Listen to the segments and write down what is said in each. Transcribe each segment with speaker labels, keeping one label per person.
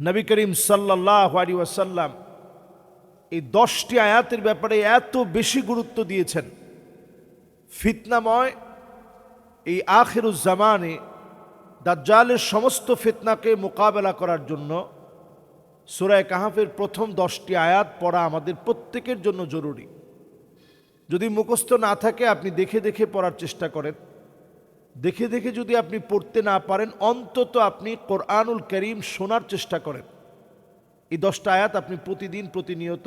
Speaker 1: নবী করিম সাল্লাহ আলী ওয়াসাল্লাম এই দশটি আয়াতের ব্যাপারে এত বেশি গুরুত্ব দিয়েছেন। ফিতনাময় এই আখেরুজ্জামানে দাজ্জালের সমস্ত ফিতনাকে মোকাবেলা করার জন্য সুরায় কাহাফের প্রথম দশটি আয়াত পড়া আমাদের প্রত্যেকের জন্য জরুরি। যদি মুখস্থ না থাকে, আপনি দেখে দেখে পড়ার চেষ্টা করেন। দেখে দেখে যদি আপনি পড়তে না পারেন, অন্তত আপনি কোরআনুল করিম শোনার চেষ্টা করেন। এই দশটা আয়াত আপনি প্রতিদিন প্রতিনিয়ত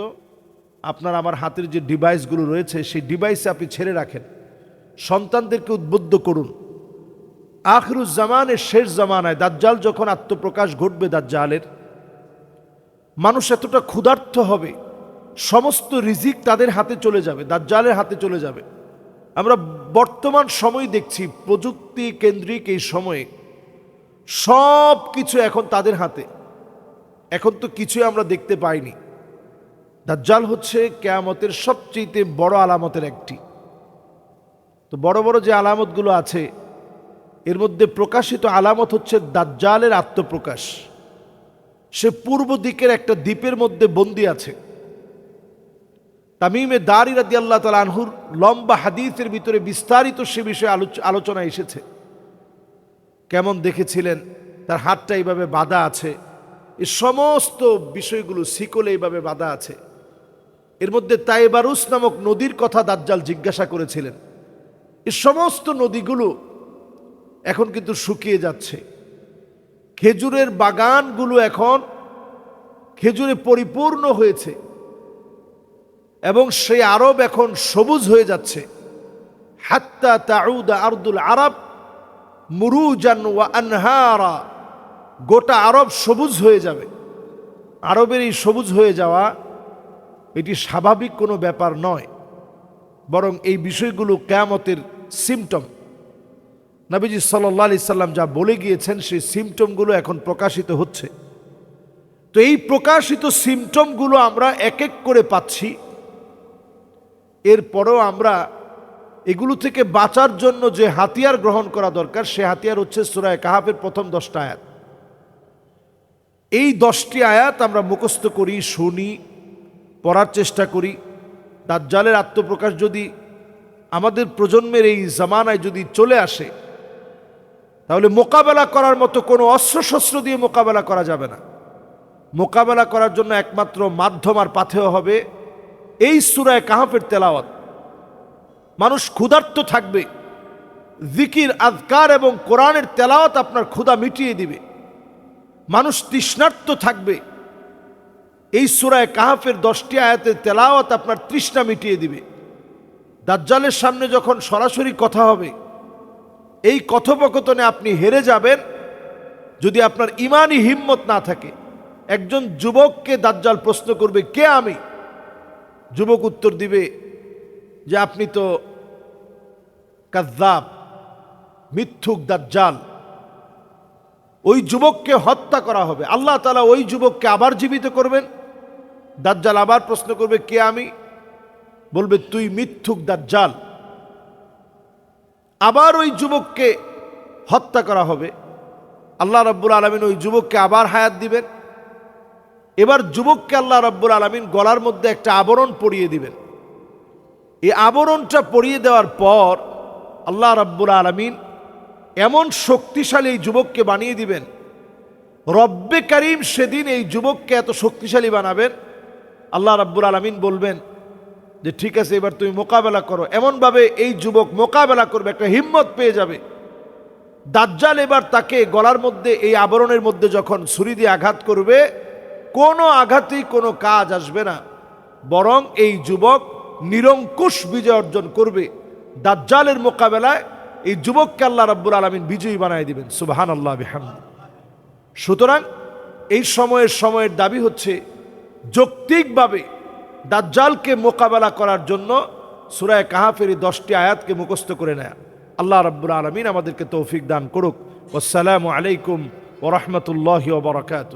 Speaker 1: আপনার আমার হাতের যে ডিভাইসগুলো রয়েছে, সেই ডিভাইসে আপনি ছেড়ে রাখেন। সন্তানদেরকে উদ্বুদ্ধ করুন। আখরুজ্জামানের শেষ জামানায় দাজ্জাল যখন আত্মপ্রকাশ ঘটবে দাজ্জালের, মানুষ এতটা ক্ষুধার্থ হবে, সমস্ত রিজিক তাদের হাতে চলে যাবে, দাজ্জালের হাতে চলে যাবে। আমরা বর্তমান সময় দেখছি প্রযুক্তি কেন্দ্রিক এই সময়ে সব কিছু এখন তাদের হাতে। এখন তো কিছুই আমরা দেখতে পাইনি। দাজ্জাল হচ্ছে কেয়ামতের সবচেয়ে বড় আলামতের একটি। তো বড় বড় যে আলামতগুলো আছে, এর মধ্যে প্রকাশিত আলামত হচ্ছে দাজ্জালের আত্মপ্রকাশ। সে পূর্ব দিকের একটা দ্বীপের মধ্যে বন্দি আছে। তামিমে দারি রাদি আল্লাহ তালা আনহুর লম্বা হাদিসের ভিতরে বিস্তারিত সে বিষয়ে আলোচনা এসেছে। কেমন দেখেছিলেন? তার হাতটা এইভাবে বাঁধা আছে। এই সমস্ত বিষয়গুলো শিকলে এইভাবে বাঁধা আছে। এর মধ্যে তাইবারুস নামক নদীর কথা দাজ্জাল জিজ্ঞাসা করেছিলেন। এই সমস্ত নদীগুলো এখন কিন্তু শুকিয়ে যাচ্ছে। খেজুরের বাগানগুলো এখন খেজুরে পরিপূর্ণ হয়েছে। এবং সেই আরব এখন সবুজ হয়ে যাচ্ছে। হাত্তা তাউদা আরদুল আরব মুরুজান ওয়া আনহারা, গোটা আরব সবুজ হয়ে যাবে। আরবের এই সবুজ হয়ে যাওয়া এটি স্বাভাবিক কোনো ব্যাপার নয়, বরং এই বিষয়গুলো কেয়ামতের সিমটম। নবীজি সাল্লাহ আলি সাল্লাম যা বলে গিয়েছেন সেই সিমটমগুলো এখন প্রকাশিত হচ্ছে। তো এই প্রকাশিত সিমটমগুলো আমরা এক এক করে পাচ্ছি। এরপরেও আমরা এগুলো থেকে বাঁচার জন্য যে হাতিয়ার গ্রহণ করা দরকার, সে হাতিয়ার হচ্ছে সুরায় কাহাফের প্রথম দশটা আয়াত। এই দশটি আয়াত আমরা মুখস্থ করি, শুনি, পড়ার চেষ্টা করি। দাজ্জালের আত্মপ্রকাশ যদি আমাদের প্রজন্মের এই জামানায় যদি চলে আসে, তাহলে মোকাবেলা করার মতো কোনো অস্ত্রশস্ত্র দিয়ে মোকাবেলা করা যাবে না। মোকাবেলা করার জন্য একমাত্র মাধ্যম আর পাথেয় হবে এই সুরায় কাহাফের তেলাওয়াত। মানুষ ক্ষুধার্ত থাকবে। জিকির, আজকার এবং কোরআনের তেলাওয়াত আপনার ক্ষুধা মিটিয়ে দিবে। মানুষ তৃষ্ণার্ত থাকবে। এই সুরায় কাহাফের দশটি আয়াতের তেলাওয়াত আপনার তৃষ্ণা মিটিয়ে দিবে। দাজ্জালের সামনে যখন সরাসরি কথা হবে, এই কথোপকথনে আপনি হেরে যাবেন যদি আপনার ইমানই হিম্মত না থাকে। একজন যুবককে দাজ্জাল প্রশ্ন করবে, কে আমি? যুবক উত্তর দিবে যে আপনি তো কাজাব মিথ্যুক দাজ্জাল। ওই যুবককে হত্যা করা হবে। আল্লাহ তালা ওই যুবককে আবার জীবিত করবেন। দাজ্জাল আবার প্রশ্ন করবে, কে আমি? বলবে, তুই মিথ্যুক দাজ্জাল। আবার ওই যুবককে হত্যা করা হবে। আল্লাহ রব্বুল আলমিন ওই যুবককে আবার হায়াত দিবেন। এবার যুবককে আল্লাহ রব্বুল আলমিন গলার মধ্যে একটা আবরণ পরিয়ে দিবেন। এই আবরণটা পরিয়ে দেওয়ার পর আল্লাহ রব্বুল আলমিন এমন শক্তিশালী এই যুবককে বানিয়ে দিবেন। রব্বে করিম সেদিন এই যুবককে এত শক্তিশালী বানাবেন। আল্লাহ রব্বুল আলমিন বলবেন যে, ঠিক আছে, এবার তুমি মোকাবেলা করো। এমনভাবে এই যুবক মোকাবেলা করবে, একটা হিম্মত পেয়ে যাবে। দাজ্জাল এবার তাকে গলার মধ্যে, এই আবরণের মধ্যে যখন ছুরি দিয়ে আঘাত করবে কোনো আঘাতেই কোনো কাজ আসবে না। বরং এই যুবক নিরঙ্কুশ বিজয় অর্জন করবে। দাজ্জালের মোকাবেলায় এই যুবককে আল্লাহ রাব্বুল আলমিন বিজয়ী বানায় দিবেন। সুবাহান আল্লাহ বিহাম সুতরাং এই সময়ের সময়ের দাবি হচ্ছে, যৌক্তিকভাবে দাজ্জালকে মোকাবেলা করার জন্য সুরায় কাহাফের এই দশটি আয়াতকে মুখস্থ করে নেয়। আল্লাহ রাব্বুল আলমিন আমাদেরকে তৌফিক দান করুক। আসসালামু আলাইকুম ওরহমতুল্লাহ বরকাত